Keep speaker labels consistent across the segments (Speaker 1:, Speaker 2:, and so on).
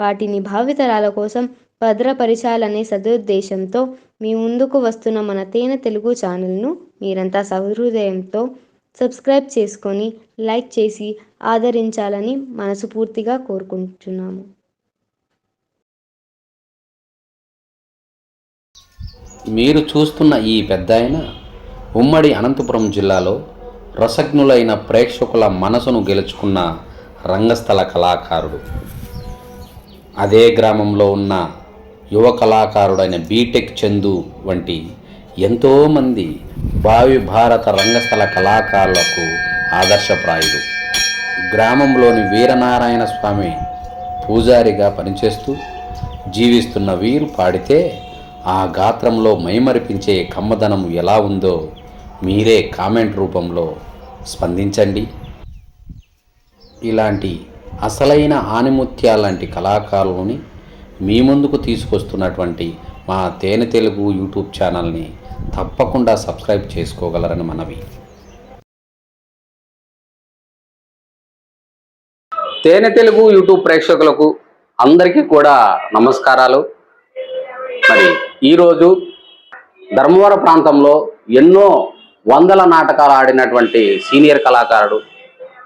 Speaker 1: వాటిని భావితరాల కోసం భద్రపరచాలనే సదుద్దేశంతో మీ ముందుకు వస్తున్న మన తేనె తెలుగు ఛానల్ను మీరంతా సహృదయంతో సబ్స్క్రైబ్ చేసుకొని లైక్ చేసి ఆదరించాలని మనస్ఫూర్తిగా కోరుకుంటున్నాము.
Speaker 2: మీరు చూస్తున్న ఈ పెద్ద ఉమ్మడి అనంతపురం జిల్లాలో రసజ్ఞులైన ప్రేక్షకుల మనసును గెలుచుకున్న రంగస్థల కళాకారుడు. అదే గ్రామంలో ఉన్న యువ కళాకారుడైన బీటెక్ చందు వంటి ఎంతోమంది భావి భారత రంగస్థల కళాకారులకు ఆదర్శప్రాయుడు గ్రామంలోని వీరనారాయణ స్వామి పూజారిగా పనిచేస్తూ జీవిస్తున్న వీరు పాడితే ఆ గాత్రంలో మైమరిపించే కమ్మదనం ఎలా ఉందో మీరే కామెంట్ రూపంలో స్పందించండి. ఇలాంటి అసలైన ఆనిముత్యాలాంటి కళాకారులని మీ ముందుకు తీసుకొస్తున్నటువంటి మా తేనె తెలుగు యూట్యూబ్ ఛానల్ని తప్పకుండా సబ్స్క్రైబ్ చేసుకోగలరని మనవి. తేనె తెలుగు యూట్యూబ్ ప్రేక్షకులకు అందరికీ కూడా నమస్కారాలు. మరి ఈరోజు ధర్మవరం ప్రాంతంలో ఎన్నో వందల నాటకాలు ఆడినటువంటి సీనియర్ కళాకారుడు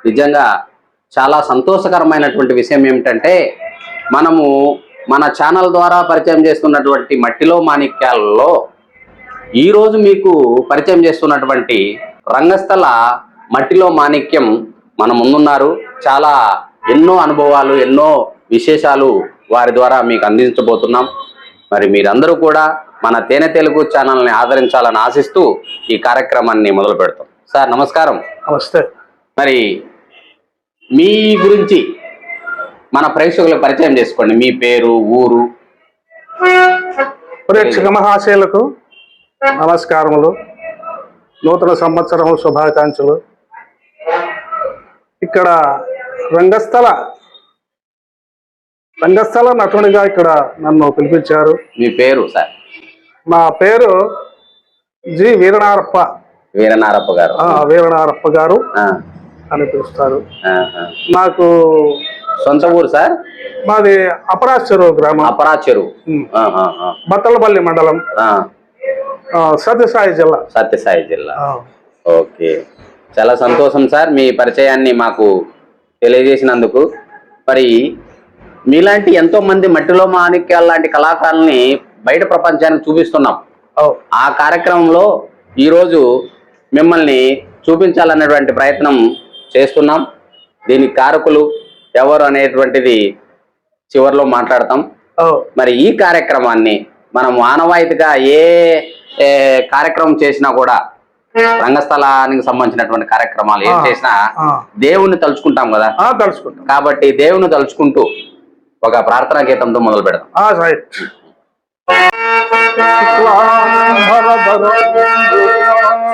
Speaker 2: నిజంగా చాలా సంతోషకరమైనటువంటి విషయం ఏమిటంటే మనము మన ఛానల్ ద్వారా పరిచయం చేస్తున్నటువంటి మట్టిలో మాణిక్యాలలో ఈరోజు మీకు పరిచయం చేస్తున్నటువంటి రంగస్థల మట్టిలో మాణిక్యం మన ముందున్నారు. చాలా ఎన్నో అనుభవాలు ఎన్నో విశేషాలు వారి ద్వారా మీకు అందించబోతున్నాం. మరి మీరందరూ కూడా మన తేనె తెలుగు ఛానల్ని ఆదరించాలని ఆశిస్తూ ఈ కార్యక్రమాన్ని మొదలు పెడతాం సార్ నమస్కారం.
Speaker 3: నమస్తే.
Speaker 2: మరి మీ గురించి మన ప్రేక్షకులకు పరిచయం చేసుకోండి. మీ పేరు ఊరు.
Speaker 3: ప్రేక్షక మహాశయులకు నమస్కారములు. నూతన సంవత్సరం శుభాకాంక్షలు. ఇక్కడ రంగస్థల రంగస్థల నటునిగా ఇక్కడ నన్ను పిలిపించారు.
Speaker 2: మీ పేరు సార్?
Speaker 3: నా పేరు జి వీరనారప్ప.
Speaker 2: వీరనారప్ప గారు.
Speaker 3: వీరనారప్ప గారు. అని పిలుస్తారు. నాకు
Speaker 2: సొంత ఊరు సార్?
Speaker 3: మాది అపరాశ్వరు గ్రామం.
Speaker 2: అపరా చెరువు
Speaker 3: ఉమ్.
Speaker 2: ఆ, ఆ, ఆ.
Speaker 3: బత్తలపల్లి మండలం. సత్యసాయి జిల్లా.
Speaker 2: సత్యసాయి జిల్లా. ఓకే. చాలా సంతోషం సార్ మీ పరిచయాన్ని మాకు తెలియజేసినందుకు. మరి మీలాంటి ఎంతో మంది మట్టిలో మాణిక్యాల లాంటి కళాకారుల్ని బయట ప్రపంచానికి చూపిస్తున్నాం. ఆ కార్యక్రమంలో ఈరోజు మిమ్మల్ని చూపించాలనేటువంటి ప్రయత్నం చేస్తున్నాం. దీనికి కారకులు ఎవరు అనేటువంటిది చివరిలో మాట్లాడతాం. మరి ఈ కార్యక్రమాన్ని మనం ఆనవాయితీగా ఏ కార్యక్రమం చేసినా కూడా రంగస్థలానికి సంబంధించినటువంటి కార్యక్రమాలు ఏం చేసినా. దేవుణ్ణి తలుచుకుంటాం కదా.
Speaker 3: తలుచుకుంటాం.
Speaker 2: కాబట్టి దేవుని తలుచుకుంటూ ఒక ప్రార్థనా గీతంతో మొదలు పెడదాం.
Speaker 3: సరే.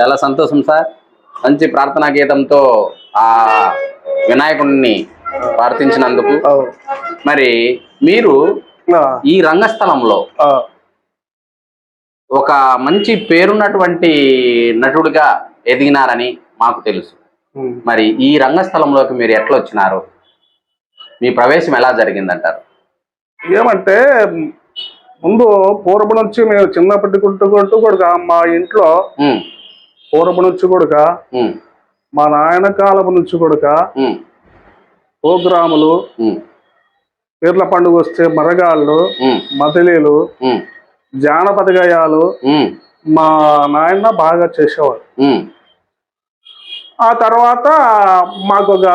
Speaker 2: చాలా సంతోషం సార్. మంచి ప్రార్థనా గీతంతో ఆ వినాయకుడిని ప్రార్థించినందుకు. మరి మీరు ఈ రంగస్థలంలో ఒక మంచి పేరున్నటువంటి నటుడిగా ఎదిగినారని మాకు తెలుసు. మరి ఈ రంగస్థలంలోకి మీరు ఎట్లా వచ్చినారు? మీ ప్రవేశం ఎలా జరిగిందంటారు?
Speaker 3: ఏమంటే ముందు పూర్వం నుంచి మేము చిన్నప్పటి గుంటుకుంటూ కూడా మా ఇంట్లో
Speaker 2: ఉమ్,
Speaker 3: పూర్వం నుంచి కూడా
Speaker 2: ఉమ్,
Speaker 3: మా నాయన కాలం నుంచి కూడా
Speaker 2: ఉమ్,
Speaker 3: ప్రోగ్రాములు పీర్ల పండుగ వస్తే మరగాళ్ళు మదిలీలు జానపద గయాలు మా నాయన బాగా చేసేవాడు. ఆ తర్వాత మాకు ఒక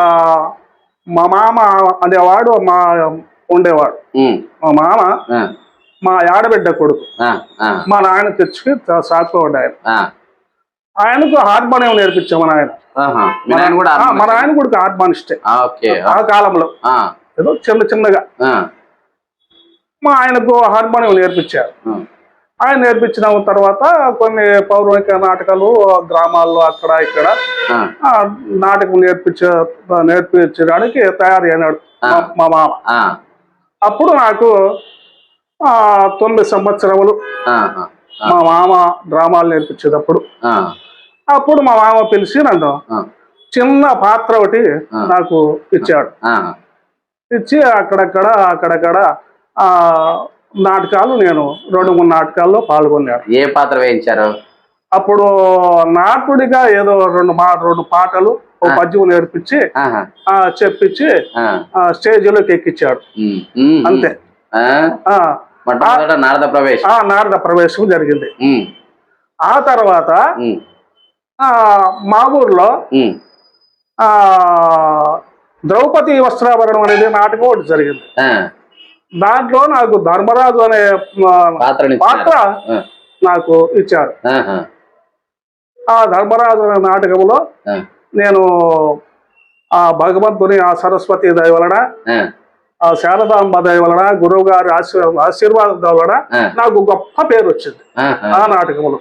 Speaker 3: మా మామ అనేవాడు మా ఉండేవాడు. మా మామ మా ఆడబిడ్డ కొడుకు. మా నాయన తెచ్చి సాకువాడు ఆయన. ఆయనకు హార్మోనియం నేర్పించాం మన ఆయన. మన ఆయన కూడా హార్మోనిస్టే
Speaker 2: ఆ, ఓకే
Speaker 3: ఆ కాలంలో. ఏదో చిన్న చిన్నగా. మా ఆయనకు హార్మోనియం నేర్పించారు. ఆయన నేర్పించిన తర్వాత కొన్ని పౌరాణిక నాటకాలు గ్రామాల్లో అక్కడ ఇక్కడ. నాటకం నేర్పించే నేర్పించడానికి తయారు అయినాడు మా- మామ. అప్పుడు నాకు ఆ, తొమ్మిది సంవత్సరములు మా మామ డ్రామాలు నేర్పించేటప్పుడు. అప్పుడు మా మామ పిలిచి నన్ను చిన్న పాత్ర ఒకటి నాకు ఇచ్చాడు. ఇచ్చి అక్కడక్కడ అక్కడక్కడ ఆ నాటకాలు నేను రెండు మూడు నాటకాల్లో పాల్గొన్నాను.
Speaker 2: ఏ పాత్ర వేయించారు?
Speaker 3: అప్పుడు నాటుడిగా ఏదో రెండు మా రెండు పాటలు ఓ పద్యం నేర్పించి ఆ చెప్పించి స్టేజ్లోకి ఎక్కించాడు
Speaker 2: ఉమ్, ఉమ్,
Speaker 3: అంతే.
Speaker 2: నారద ప్రవేశం.
Speaker 3: ఆ నారద ప్రవేశం జరిగింది. ఆ తర్వాత మా ఊర్లో ద్రౌపది వస్త్రాభరణం అనేది నాటకం ఒకటి జరిగింది. దాంట్లో నాకు ధర్మరాజు అనే పాత్ర నాకు ఇచ్చారు. ఆ ధర్మరాజు అనే నాటకంలో నేను ఆ భగవంతుని ఆ సరస్వతి దయ వలన
Speaker 2: ఆ,
Speaker 3: శారదాంబ దయ వలన గురువు గారి ఆశీర్ ఆశీర్వాదం వలన. నాకు గొప్ప పేరు వచ్చింది. ఆ నాటకంలో.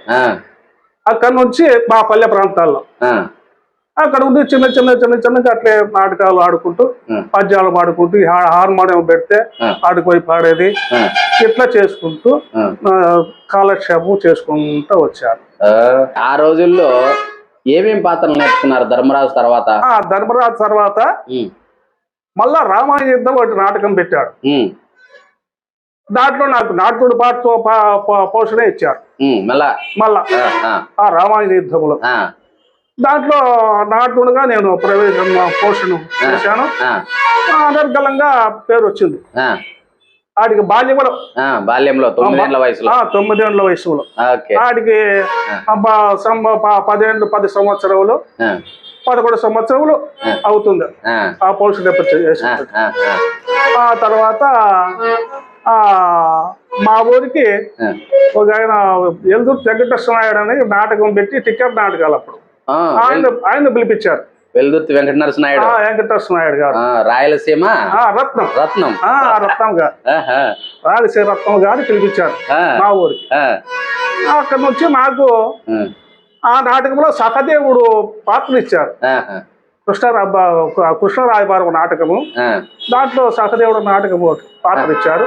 Speaker 3: అక్కడి నుంచి మా పల్లె ప్రాంతాల్లో. అక్కడ ఉండి చిన్న చిన్న చిన్న చిన్నగా అట్లే నాటకాలు ఆడుకుంటూ. పద్యాలు పాడుకుంటూ హార్మోనియం పెడితే
Speaker 2: ఆ.
Speaker 3: ఆడిపోయి పాడేది ఇట్లా చేసుకుంటూ కాలక్షేపం చేసుకుంటూ వచ్చాను
Speaker 2: ఆ, రోజుల్లో ఏమేం పాత్రలు నేర్చుకున్నారు ధర్మరాజు తర్వాత?
Speaker 3: ఆ ధర్మరాజు తర్వాత మళ్ళా రామాయణ యుద్ధం ఒకటి నాటకం పెట్టాడు. దాంట్లో నాకు నాటుడు పాటతో పోషణ ఇచ్చారు.
Speaker 2: మళ్ళా?
Speaker 3: మళ్ళా.
Speaker 2: ఆ,
Speaker 3: రామాయణ యుద్ధంలో. దాంట్లో నాటుడుగా నేను ప్రవేశం పోషణ చేశాను. అనర్గళంగా పేరు వచ్చింది. ఆడికి బాల్యంలో
Speaker 2: బాల్యంలో తొమ్మిదేళ్ళ వయసులో.
Speaker 3: తొమ్మిదేళ్ళ వయసులో. ఆడికి అబ్బా సం- ప- పదిహేను పది సంవత్సరములు
Speaker 2: ఆ,
Speaker 3: పదకొండు సంవత్సరములు అవుతుంది.
Speaker 2: ఆ,
Speaker 3: పోషణ
Speaker 2: ఆ,
Speaker 3: తర్వాత మా ఊరికి. ఒక ఆయన ఎల్దూరు వెంకటేశ్వర నాయుడు అని నాటకం పెట్టి టికెట్ నాటకాలు అప్పుడు. ఆయన ఆయన పిలిపించారు.
Speaker 2: వెల్దుర్తి వెంకట నరసింహాయుడు
Speaker 3: ఆ వెంకటేశ్వర నాయుడు గారు
Speaker 2: రాయలసీమ?
Speaker 3: ఆ రత్నం.
Speaker 2: రత్నం.
Speaker 3: ఆ రత్నం గారు. రాజశేఖర రత్నం గారు పిలిపించారు మా ఊరికి. అక్కడ నుంచి నాకు
Speaker 2: ఆ,
Speaker 3: ఆ నాటకంలో సహదేవుడు పాత్ర ఇచ్చారు
Speaker 2: ఆహా,
Speaker 3: కృష్ణరాబ కృష్ణరాయబారం నాటకము. దాంట్లో సహదేవుడు నాటకము పాత్ర ఇచ్చారు.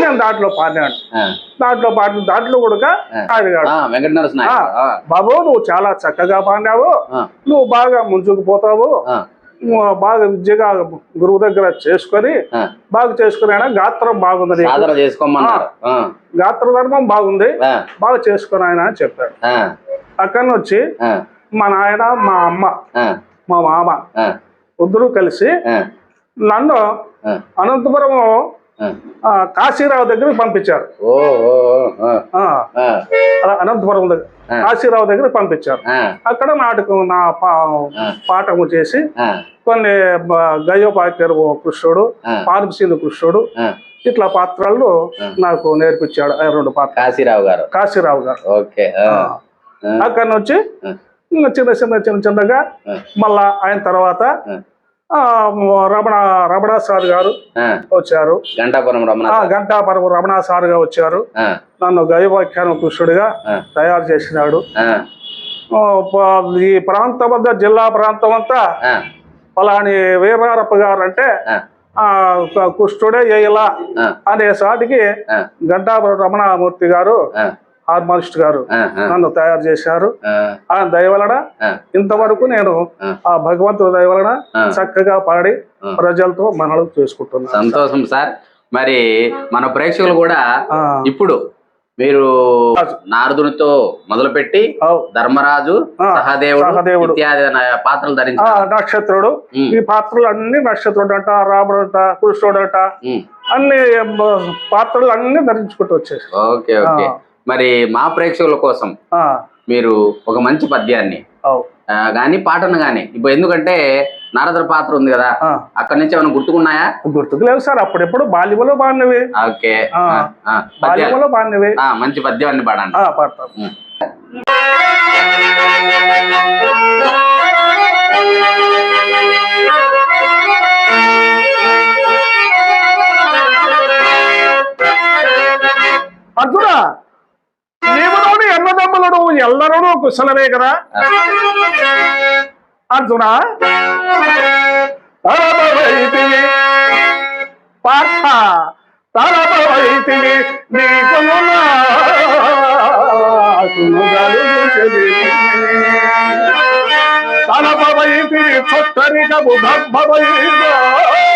Speaker 3: నేను దాంట్లో పాడినాను.
Speaker 2: ఆ,
Speaker 3: దాంట్లో పాడిన దాంట్లో కూడా బాబు నువ్వు చాలా చక్కగా పాడినావు. నువ్వు బాగా ముందుకు పోతావు.
Speaker 2: ఆ,
Speaker 3: నువ్వు బాగా విద్యగా గురువు దగ్గర చేసుకొని. బాగా చేసుకుని ఆయన గాత్రం బాగుంది గాత్ర ధర్మం బాగుంది. బాగా చేసుకుని ఆయన అని చెప్పాడు. అక్కడి నుంచి మా నాయన మా అమ్మ మా మామ ఇద్దరు కలిసి నన్ను అనంతపురం కాశీరావు దగ్గరికి పంపించారు. అనంతపురం దగ్గర. కాశీరావు దగ్గరికి పంపించారు. అక్కడ నాటకం నా. పాఠము చేసి కొన్ని గయోపాక్యరు కృష్ణుడు
Speaker 2: ఆ.
Speaker 3: పార్వశీలు కృష్ణుడు. ఇట్లా పాత్రలు. నాకు నేర్పించాడు రెండు పాత్ర
Speaker 2: కాశీరావు గారు.
Speaker 3: కాశీరావు గారు.
Speaker 2: ఓకే.
Speaker 3: అక్కడి నుంచి. ఇంకా చిన్న చిన్న చిన్న చిన్నగా. మళ్ళా ఆయన తర్వాత రమణ రమణ సార్ గారు వచ్చారు.
Speaker 2: గంటాపురం రమణ
Speaker 3: రమణ సార్. గా వచ్చారు. నన్ను గైవాఖ్యాన కృష్ణుడిగా. తయారు చేసినాడు. ఈ ప్రాంతం అంతా జిల్లా ప్రాంతం అంతా పలాని వీరారప్ప గారు అంటే
Speaker 2: ఆ,
Speaker 3: ఆ క- కుష్ఠుడే ఇలా అనే సాటికి గంటాపురం రమణమూర్తి గారు హార్మోనిస్ట్ గారు నన్ను తయారు చేశారు.
Speaker 2: ఆ,
Speaker 3: ఆయన దయ వలన
Speaker 2: ఆ,
Speaker 3: ఇంతవరకు నేను
Speaker 2: ఆ.
Speaker 3: భగవంతుడి దయ వలన
Speaker 2: ఆ.
Speaker 3: చక్కగా పాడి. ప్రజలతో మనలు చేసుకుంటున్నాను.
Speaker 2: సంతోషం సార్. మరి మన ప్రేక్షకులు కూడా. ఇప్పుడు మీరు నారదునితో మొదలుపెట్టి. ధర్మరాజు సహదేవుడు పాత్రలు ధరించారు.
Speaker 3: నక్షత్రుడు. ఈ పాత్రలు అన్ని నక్షత్రుడు అంట రాముడు అంట కృష్ణుడు అంట అన్ని పాత్రలు అన్ని ధరించుకుంటూ వచ్చేసి
Speaker 2: ఓకే ఓకే. మరి మా ప్రేక్షకుల కోసం మీరు ఒక మంచి పద్యాన్ని గాని పాటను గాని. ఇప్పుడు ఎందుకంటే నారదుల పాత్ర ఉంది కదా. అక్కడి నుంచి ఏమైనా గుర్తుకున్నాయా?
Speaker 3: గుర్తుకు లేవు సార్ అప్పుడెప్పుడు బాల్యములో బాడినవి
Speaker 2: ఓకే.
Speaker 3: బాల్యములో బాడినవి
Speaker 2: ఆ, మంచి పద్యాన్ని పాడండి.
Speaker 3: పాడతాం. అర్జున! దేవుడు ఎన్నదమ్ములను ఎల్లరూ కుశలమే కదా? అర్జున? పార్థ తరబవైతివి నీకును నాకును గలుగుచెడి. తలపవైతివి చుట్టరికము ధర్మవైగా
Speaker 2: చాలా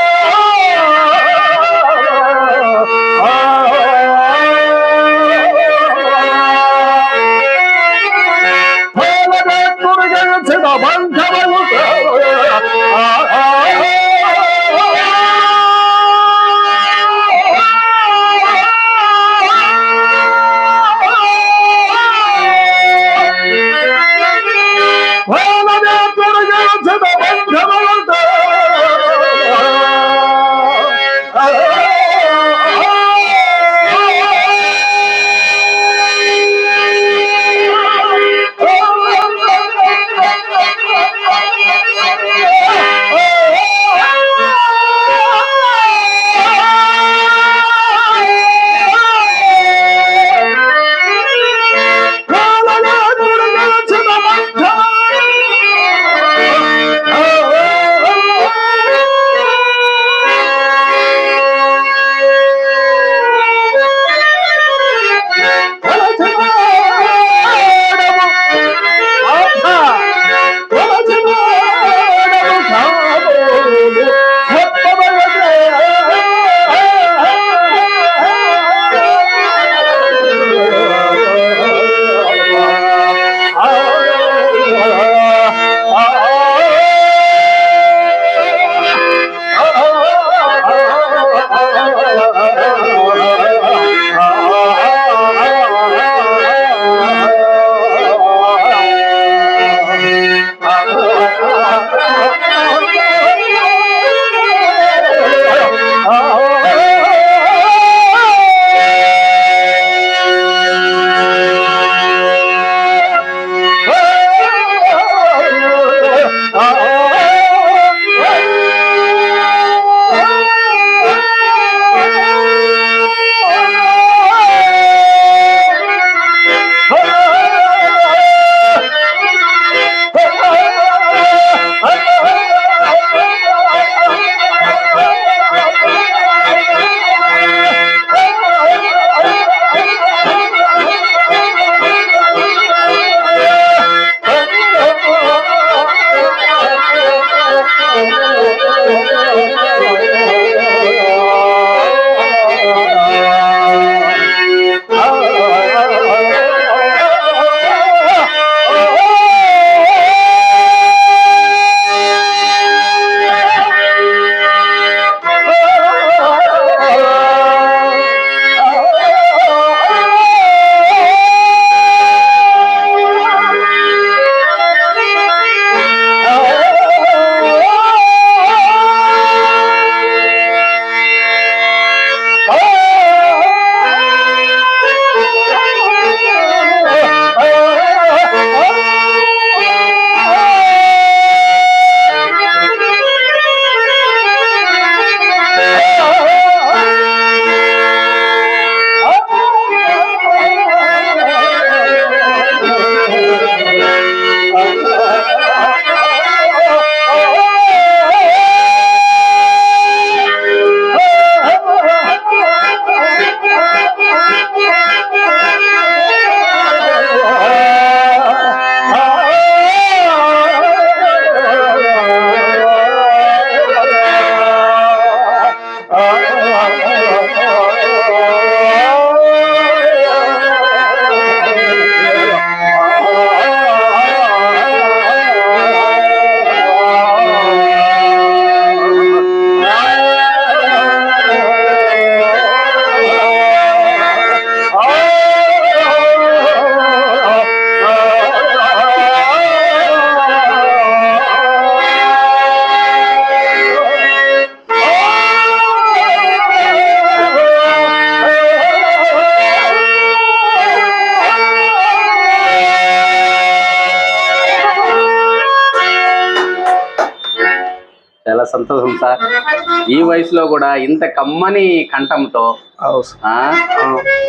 Speaker 2: ఈ వయసులో కూడా ఇంత కమ్మని కంఠంతో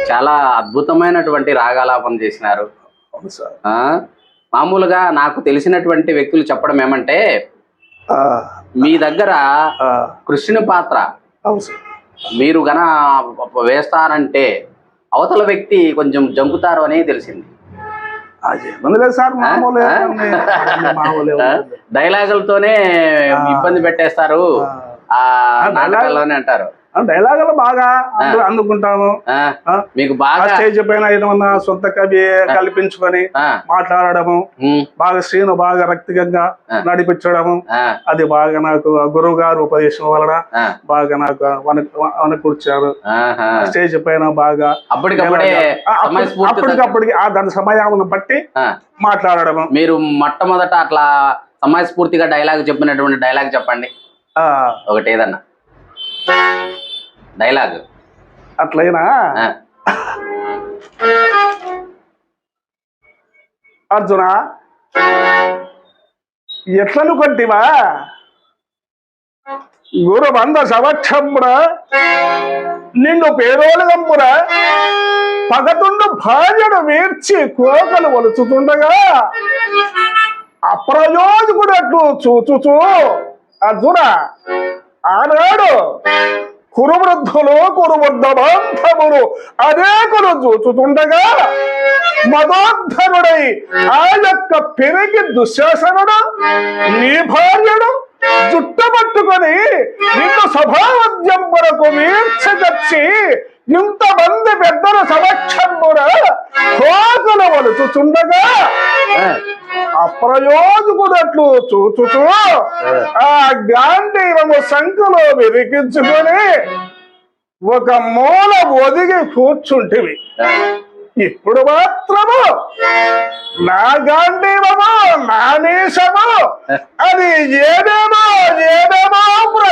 Speaker 2: చాలా అద్భుతమైనటువంటి రాగాలాపన చేసినారు. మామూలుగా నాకు తెలిసినటువంటి వ్యక్తులు చెప్పడం ఏమంటే మీ దగ్గర
Speaker 3: ఆ,
Speaker 2: కృష్ణుని పాత్ర మీరు గన వేస్తారంటే అవతల వ్యక్తి కొంచెం జంకుతారు అని తెలిసింది. డైలాగులతోనే ఇబ్బంది పెట్టేస్తారు. నాటకాల్లోనే అంటారు.
Speaker 3: డైలాగులు బాగా అందు- అందుకుంటాము.
Speaker 2: మీకు బాగా
Speaker 3: స్టేజ్ పైన ఏదన్నా సొంత కవి కల్పించుకొని మాట్లాడడము
Speaker 2: ఉమ్,
Speaker 3: బాగా శ్రీను బాగా రక్తికంగా. నడిపించడము అది బాగా నాకు గురువు గారు ఉపదేశం వలన బాగా నాకు అనుకూర్చారు. స్టేజ్ పైన బాగా అప్పటికప్పటికి దాని సమయాన్ని బట్టి మాట్లాడడము.
Speaker 2: మీరు మొట్టమొదట అట్లా సమయస్ఫూర్తిగా డైలాగ్ చెప్పినటువంటి డైలాగ్ చెప్పండి. ఒకటి ఏదన్నా డైలాగ్.
Speaker 3: అట్లయినా? అర్జున ఎట్లను కొంటివా గురు బంధ సమక్షముర నిన్ను పేరోలుగంపుర పగతుండు భార్యను వీర్చి కోకలు వలుచుతుండగా అప్రయోజకుడట్లు చూచుచూ అర్జున ఆనాడు కురువృద్ధులు కురువృద్ధ బాంధవులు అనేకులు చూచుతుండగా మదోద్ధరుడై ఆ యొక్క పెరిగి దుశ్శాసనుడు నీ భార్యను జుట్టుపట్టుకొని నిన్ను సభావద్యం వరకు మీర్చగచ్చి ఇంతమంది పెద్దల సమక్షమున కోకలు వలుచుచుండగా అప్రయోజకుడట్లు చూచుచూ ఆ గాంధీవము సంఖలో వెలికించుకొని ఒక మూల ఒదిగి కూర్చుంటివి. ఇప్పుడు మాత్రము నా గాంధీవము నా నీశము అది ఏదేమో ఏదేమో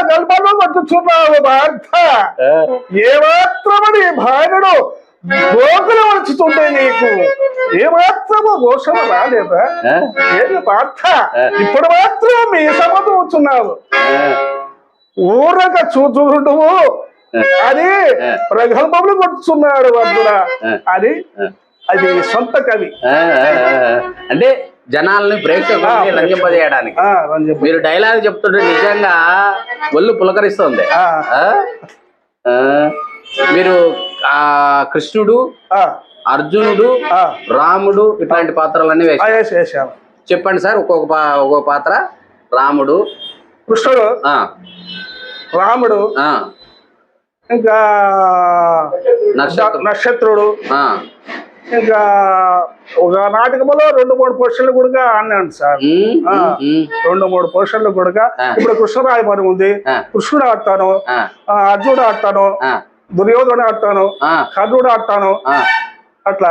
Speaker 3: ప్రగల్భను పట్టుచున్నావు భారత
Speaker 2: ఆ,
Speaker 3: ఏ? మాత్రము నీ భార్యను గోకులు వలుచుతుంటే నీకు? ఏ మాత్రము దోషం రాలేదా ఏది పార్థ? ఇప్పుడు మాత్రం మీ సమతూచున్నావు
Speaker 2: ఆ,
Speaker 3: ఊరక చూచుకుంటువు అది ప్రగల్భములు కొట్టుచున్నాడు అర్జున అది అది సొంత కవి.
Speaker 2: అంటే జనాల్ని ప్రేక్షకుల్ని రంజింపజేయడానికి. మీరు డైలాగ్ చెప్తుంటే నిజంగా ఒళ్ళు పులకరిస్తుంది. మీరు ఆ కృష్ణుడు
Speaker 3: ఆ,
Speaker 2: అర్జునుడు
Speaker 3: ఆ,
Speaker 2: రాముడు ఇట్లాంటి పాత్రలన్నీ వేశారు. చెప్పండి సార్ ఒక్కొక్క పా- ఒక్కొక్క పాత్ర. రాముడు
Speaker 3: కృష్ణుడు రాముడు
Speaker 2: ఆ.
Speaker 3: ఇంకా
Speaker 2: నక్షత్రం.
Speaker 3: నక్షత్రుడు ఇంకా ఒక నాటకములో రెండు మూడు పోషన్లు కూడా అన్నాను సార్. రెండు మూడు పోషన్లు కూడా. ఇప్పుడు కృష్ణరాయబారం ఉంది. కృష్ణుడు ఆడతాను. అర్జునుడు ఆడతాను.
Speaker 2: ఆ,
Speaker 3: దుర్యోధనుడు ఆడతాను. కర్ణుడు ఆడతాను. అట్లా.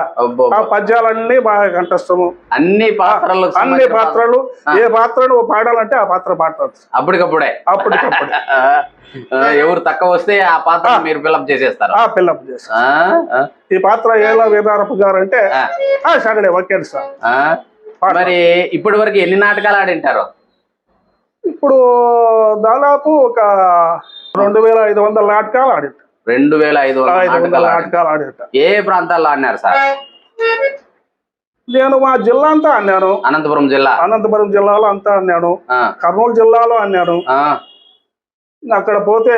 Speaker 3: ఆ పద్యాలన్నీ బాగా కంఠస్థము.
Speaker 2: అన్ని పాత్రలకు
Speaker 3: అన్ని పాత్రలు ఏ పాత్రను పాడాలంటే ఆ పాత్ర పాడతారు.
Speaker 2: అప్పటికప్పుడే.
Speaker 3: అప్పటికప్పుడు.
Speaker 2: ఎవరు తక్కువ వస్తే ఆ పాత్ర మీరు ఫిల్అప్ చేసేస్తారు.
Speaker 3: ఆ పిల్లప్ చేసి
Speaker 2: ఆ, ఆ,
Speaker 3: ఈ పాత్ర ఏలా వేదారపు గారు అంటే సరే. Okay sir.
Speaker 2: మరి ఇప్పటి వరకు ఎన్ని నాటకాలు ఆడింటారు?
Speaker 3: ఇప్పుడు దాదాపు ఒక రెండు వేల ఐదు వందల నాటకాలు ఆడిట
Speaker 2: రెండు వేల ఐదు వందల నాటకాలు
Speaker 3: ఆడిట
Speaker 2: ఏ ప్రాంతాల్లో ఆడినారు సార్?
Speaker 3: నేను మా జిల్లా అంతా అన్నాను
Speaker 2: అనంతపురం జిల్లా.
Speaker 3: అనంతపురం జిల్లాలో అంతా అన్నాను కర్నూలు జిల్లాలో అన్నాను అక్కడ పోతే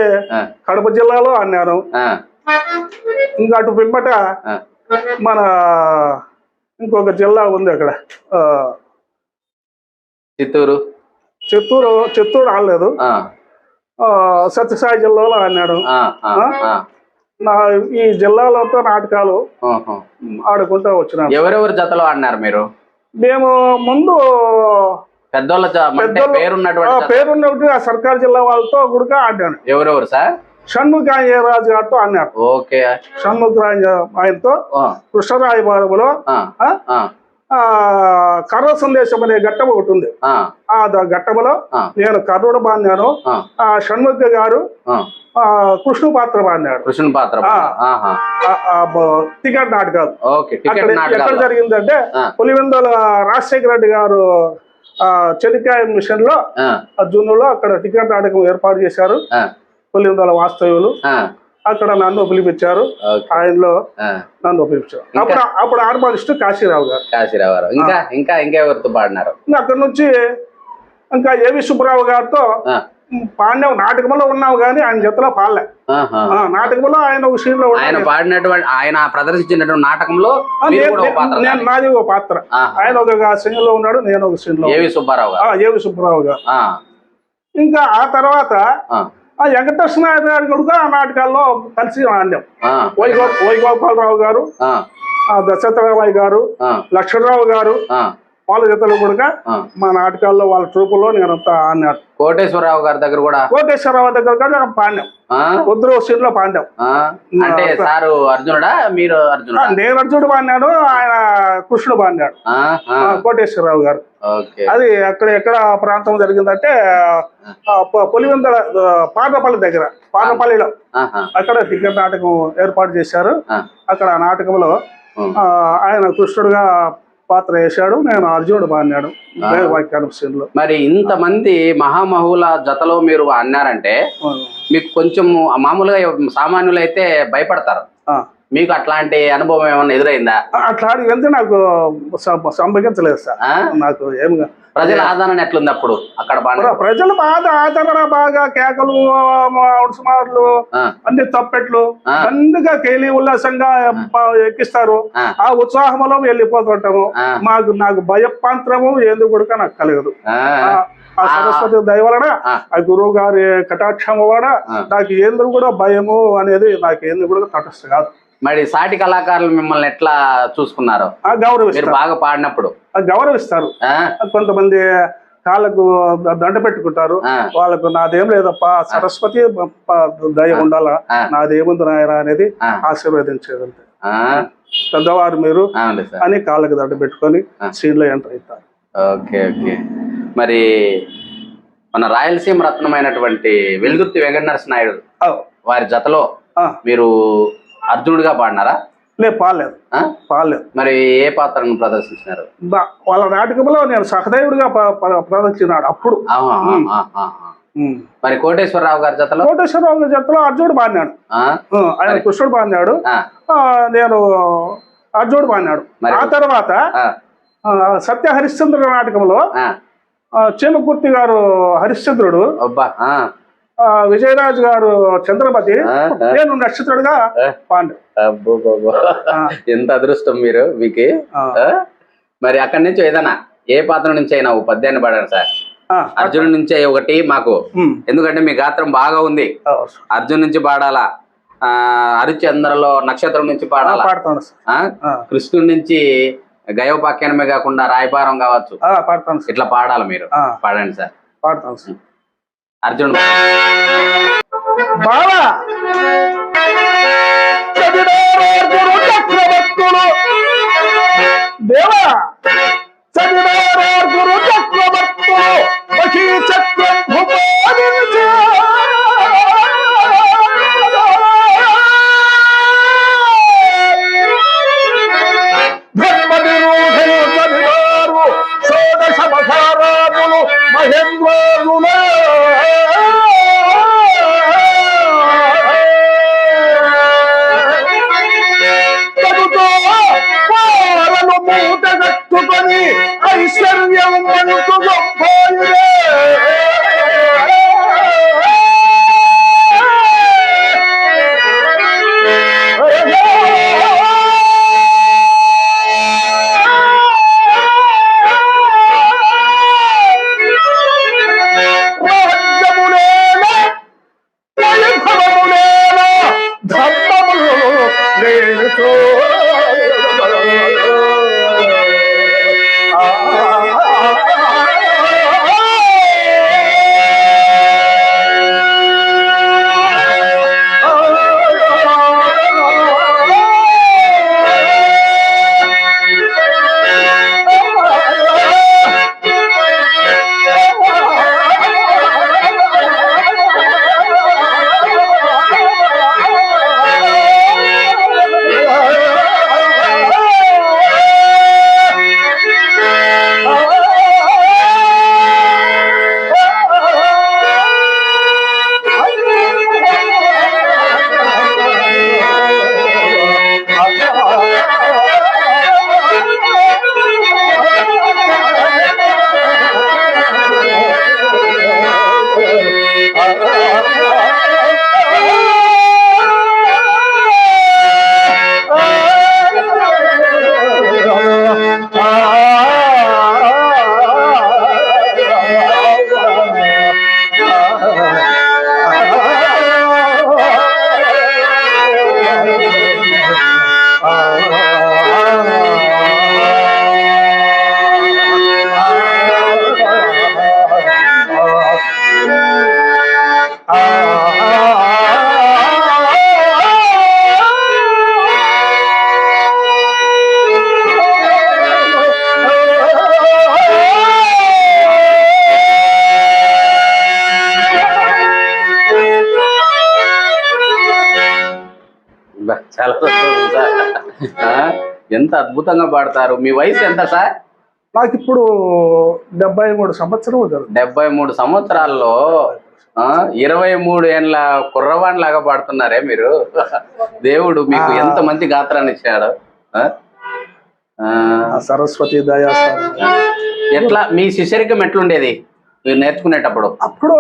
Speaker 3: కడప జిల్లాలో అన్నాను ఇంకా అటు పిమ్మట. మన ఇంకొక జిల్లా ఉంది అక్కడ.
Speaker 2: చిత్తూరు.
Speaker 3: చిత్తూరు చిత్తూరు ఆడలేదు. సత్యసాయి జిల్లాలో అన్నాడు
Speaker 2: ఆ, ఆ, ఆ,
Speaker 3: నా ఈ జిల్లాలతో నాటకాలు. ఆడుకుంటూ వచ్చినాను.
Speaker 2: ఎవరెవరు జతలో ఆడినారు మీరు?
Speaker 3: మేము ముందు
Speaker 2: పెద్దోళ్ళ
Speaker 3: ఆ
Speaker 2: పేరున్నటువంటి జత.
Speaker 3: పేరున్నటువంటి ఆ సర్కార్ జిల్లా వాళ్ళతో కూడా ఆడాను.
Speaker 2: ఎవరెవరు సార్?
Speaker 3: షణ్ముఖరాజు గారితో అన్నారు
Speaker 2: ఓకే.
Speaker 3: ఆయనతో
Speaker 2: ఆ, ఆ,
Speaker 3: కర్ర సందేశం అనే ఘట్టం ఒకటి ఉంది.
Speaker 2: ఆ,
Speaker 3: ఘట్టములో
Speaker 2: ఆ,
Speaker 3: నేను కర్ణుడు బాన్నాను.
Speaker 2: ఆ,
Speaker 3: షణ్ముఖ గారు కృష్ణు పాత్ర బాన్నాడు.
Speaker 2: కృష్ణుని పాత్ర
Speaker 3: టికెట్ నాటకాలు. ఎక్కడ జరిగిందంటే. పులివెందుల రాజశేఖర రెడ్డి గారు ఆ చెలికాయ మిషన్లో
Speaker 2: ఆ,
Speaker 3: ఆ జూన్లో అక్కడ టికెట్ నాటకం ఏర్పాటు చేశారు.
Speaker 2: ఆ,
Speaker 3: పులిందల వాస్తవ్యులు. అక్కడ నన్ను పిలిపించారు. ఆయనలో నన్ను పిలిపించారు అప్పుడు అప్పుడు ఆర్మాలిస్ట్ కాశీరావు గారు.
Speaker 2: కాశీరావు గారు. ఇంకా ఇంకా ఇంకా ఎవరితో పాడినారు?
Speaker 3: అక్కడ నుంచి ఇంకా ఏవి సుబ్బరావు గారితో
Speaker 2: ఆ,
Speaker 3: పాండవ నాటకంలో ఉన్నావు కానీ ఆయన జతలో పాడలే. నాటకంలో ఆయన ఒక సీన్లో
Speaker 2: ఆయన. పాడినటువంటి ఆయన ప్రదర్శించినటువంటి నాటకంలో
Speaker 3: నేను- నాది ఒక పాత్ర. ఆయన ఒక సీన్లో ఉన్నాడు నేను ఒక సీన్లో
Speaker 2: ఏవి సుబ్బారావు
Speaker 3: ఏవి సుబ్బరావు గారు. ఇంకా ఆ తర్వాత
Speaker 2: ఆ,
Speaker 3: వెంకటేశ్వర నాయుడు గారు కూడా ఆ నాటకాల్లో కలిసి ఆడాం వైగో వైగోపాలరావు గారు దశరథరామయ్య గారు లక్ష్మణరావు గారు వాళ్ళ జతలు కూడా. మా నాటకాల్లో వాళ్ళ ట్రూపులో నేనంతా ఆడినాడు.
Speaker 2: కోటేశ్వరరావు గారి దగ్గర కూడా?
Speaker 3: కోటేశ్వరరావు దగ్గర కూడా పాండాం
Speaker 2: ఆ,
Speaker 3: ఉద్రవ సీన్లో పాండాం
Speaker 2: ఆ, అంటే సారు అర్జునుడా? మీరు అర్జునుడా?
Speaker 3: నేను అర్జునుడు పాడినాడు ఆయన కృష్ణుడు పాడినాడు. కోటేశ్వరరావు గారు. అది అక్కడ ఎక్కడ ప్రాంతం జరిగిందంటే పొలివెందల ఆ, పార్లపల్లి దగ్గర పార్లపల్లిలో
Speaker 2: ఆహా,
Speaker 3: అక్కడ టికెట్ నాటకం ఏర్పాటు చేశారు. అక్కడ ఆ నాటకంలో ఆయన కృష్ణుడుగా పాత్ర వేశాడు నేను అర్జునుడు పాడినాడు వాక్యానం సీన్లో
Speaker 2: మరి ఇంతమంది మహామహుల జతలో మీరు అన్నారంటే మీకు కొంచెం మామూలుగా సామాన్యులైతే భయపడతారు.
Speaker 3: ఆ.
Speaker 2: మీకు అట్లాంటి అనుభవం ఏమన్నా ఎదురైందా
Speaker 3: అట్లా ఆడికి వెళ్తే నాకు సం- సంభవించలేదు సార్
Speaker 2: ఆ?
Speaker 3: నాకు ఏమి
Speaker 2: ప్రజల ఆదరణ ఎట్లుంది అప్పుడు అక్కడ
Speaker 3: ప్ర- ప్రజలు బాగా ఆదరణ బాగా కేకలు ఉడుసుమార్లు
Speaker 2: ఆ,
Speaker 3: అన్ని తప్పెట్లు
Speaker 2: ఆ.
Speaker 3: మెండుగా కేలి ఉల్లాసంగా ప- ఎక్కిస్తారు
Speaker 2: ఆ.
Speaker 3: ఆ ఉత్సాహంలో వెళ్ళిపోతుంటాము
Speaker 2: ఆ.
Speaker 3: మాకు నాకు భయపాంతరము ఎందుకు కూడా నాకు కలగదు
Speaker 2: ఆ,
Speaker 3: ఆ ఆ సరస్వతి దయ వలన
Speaker 2: ఆ.
Speaker 3: ఆ గురువు గారి కటాక్షం వలన
Speaker 2: ఆ.
Speaker 3: నాకు ఎందుకు కూడా భయము అనేది నాకు ఎందుకు కూడా తటస్థ కాదు
Speaker 2: మరి సాటి కళాకారులు మిమ్మల్ని ఎట్లా చూసుకున్నారు?
Speaker 3: గౌరవిస్తారు.
Speaker 2: బాగా పాడినప్పుడు.
Speaker 3: గౌరవిస్తారు. కొంతమంది కాళ్ళకు దండ పెట్టుకుంటారు. వాళ్ళకు నాదేం లేదప్పా సరస్వతి దయ ఉండాలా. నాదేముంది నాయన అనేది
Speaker 2: ఆ.
Speaker 3: ఆశీర్వదించేది అంతే
Speaker 2: ఆ,
Speaker 3: పెద్దవారు మీరు అని కాళ్ళకు దండ పెట్టుకొని
Speaker 2: ఆ.
Speaker 3: సీన్లో ఎంటర్ అవుతారు.
Speaker 2: Okay okay. మరి మన రాయలసీమ రత్నమైనటువంటి వెలుగుర్తి వెంకట నరసింహాయుడు
Speaker 3: ఆ,
Speaker 2: వారి జతలో మీరు అర్జునుడిగా పాడినారా?
Speaker 3: లే పాలేదు
Speaker 2: ఆ?
Speaker 3: పాలేదు
Speaker 2: మరి ఏ పాత్రను ప్రదర్శించినారు?
Speaker 3: వాళ్ళ నాటకంలో నేను సహదేవుడిగా ప్రదర్శించినాడు అప్పుడు.
Speaker 2: మరి కోటేశ్వరరావు గారి జతలో?
Speaker 3: కోటేశ్వరరావు గారి జతలో అర్జునుడు?
Speaker 2: ఆ,
Speaker 3: ఆయన కృష్ణుడు
Speaker 2: ఆ,
Speaker 3: నేను అర్జునుడు బాడినాడు
Speaker 2: మరి-
Speaker 3: ఆ తర్వాత సత్య హరిశ్చంద్ర నాటకంలో చీమకుర్తి గారు హరిశ్చంద్రుడు
Speaker 2: అబ్బా ఆ,
Speaker 3: ఆ, విజయరాజు గారు చంద్రపతి. నేను నక్షత్రుడుగా. పాండు.
Speaker 2: ఎంత అదృష్టం మీరు మీకు? మరి అక్కడి నుంచి ఏదైనా ఏ పాత్ర నుంచి అయినా ఓ పద్యాన్ని పాడారు సార్? అర్జున్ నుంచే ఒకటి మాకు. ఎందుకంటే మీ గాత్రం బాగా ఉంది. అర్జున్ నుంచి పాడాలా? ఆ హరిశ్చంద్రలో నక్షత్రం నుంచి పాడాలా? కృష్ణుడి నుంచి గయోపాఖ్యానమే కాకుండా రాయపారం కావచ్చు. ఇట్లా పాడాలి మీరు. పాడండి సార్.
Speaker 3: పాడతాను సార్.
Speaker 2: అర్జునుడు
Speaker 3: బావా! చదివారు చక్రవర్తులు దేవా! చదివారు చక్రవర్తులు చక్రం భూపాలించే.
Speaker 2: ఎంత అద్భుతంగా పాడతారు. మీ వయసు ఎంత సార్?
Speaker 3: నాకు ఇప్పుడు డెబ్బై మూడు సంవత్సరం
Speaker 2: డెబ్బై మూడు సంవత్సరాల్లో ఇరవై మూడు ఏళ్ళ కుర్రవాణి లాగా పాడుతున్నారే మీరు? దేవుడు మీకు ఎంత మంచి గాత్రాన్ని ఇచ్చాడు? ఆ? ఆ,
Speaker 3: ఆ సరస్వతి దయాస్థానం
Speaker 2: ఎట్లా? మీ శిష్యరికం ఎట్లుండేది? మీరు నేర్చుకునేటప్పుడు.
Speaker 3: అప్పుడు